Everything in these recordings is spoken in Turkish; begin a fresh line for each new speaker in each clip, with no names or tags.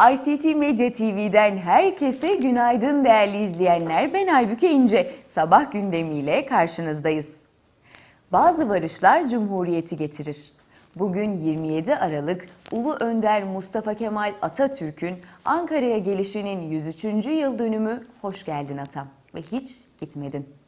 ICT Medya TV'den herkese günaydın değerli izleyenler. Ben Aybüke İnce. Sabah gündemiyle karşınızdayız. Bazı varışlar cumhuriyeti getirir. Bugün 27 Aralık Ulu Önder Mustafa Kemal Atatürk'ün Ankara'ya gelişinin 103. yıl dönümü. Hoş geldin atam ve hiç gitmedin.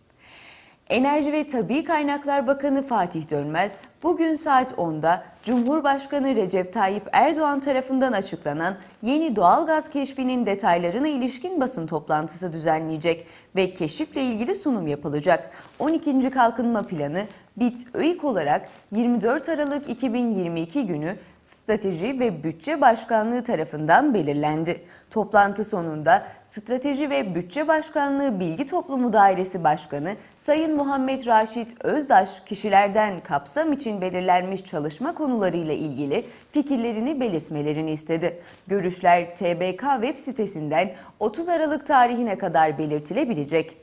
Enerji ve Tabi Kaynaklar Bakanı Fatih Dönmez, bugün saat 10'da Cumhurbaşkanı Recep Tayyip Erdoğan tarafından açıklanan yeni doğalgaz keşfinin detaylarına ilişkin basın toplantısı düzenleyecek ve keşifle ilgili sunum yapılacak. 12. Kalkınma Planı BİT ÖİK olarak 24 Aralık 2022 günü Strateji ve Bütçe Başkanlığı tarafından belirlendi. Toplantı sonunda Strateji ve Bütçe Başkanlığı Bilgi Toplumu Dairesi Başkanı Sayın Muhammed Raşit Özdaş kişilerden kapsam için belirlenmiş çalışma konularıyla ilgili fikirlerini belirtmelerini istedi. Görüşler TBK web sitesinden 30 Aralık tarihine kadar belirtilebilecek.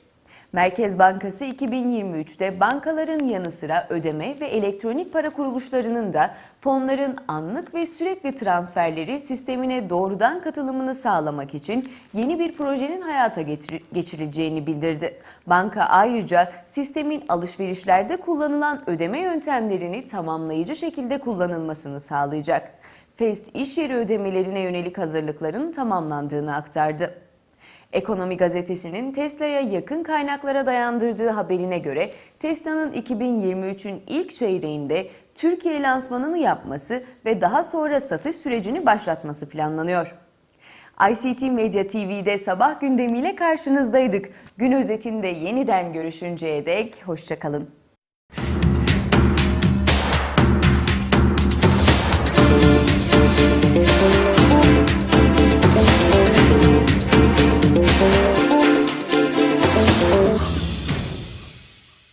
Merkez Bankası 2023'te bankaların yanı sıra ödeme ve elektronik para kuruluşlarının da fonların anlık ve sürekli transferleri sistemine doğrudan katılımını sağlamak için yeni bir projenin hayata geçirileceğini bildirdi. Banka ayrıca sistemin alışverişlerde kullanılan ödeme yöntemlerini tamamlayıcı şekilde kullanılmasını sağlayacak. FEST iş yeri ödemelerine yönelik hazırlıkların tamamlandığını aktardı. Ekonomi gazetesinin Tesla'ya yakın kaynaklara dayandırdığı haberine göre Tesla'nın 2023'ün ilk çeyreğinde Türkiye lansmanını yapması ve daha sonra satış sürecini başlatması planlanıyor. ICT Medya TV'de sabah gündemiyle karşınızdaydık. Gün özetinde yeniden görüşünceye dek hoşçakalın.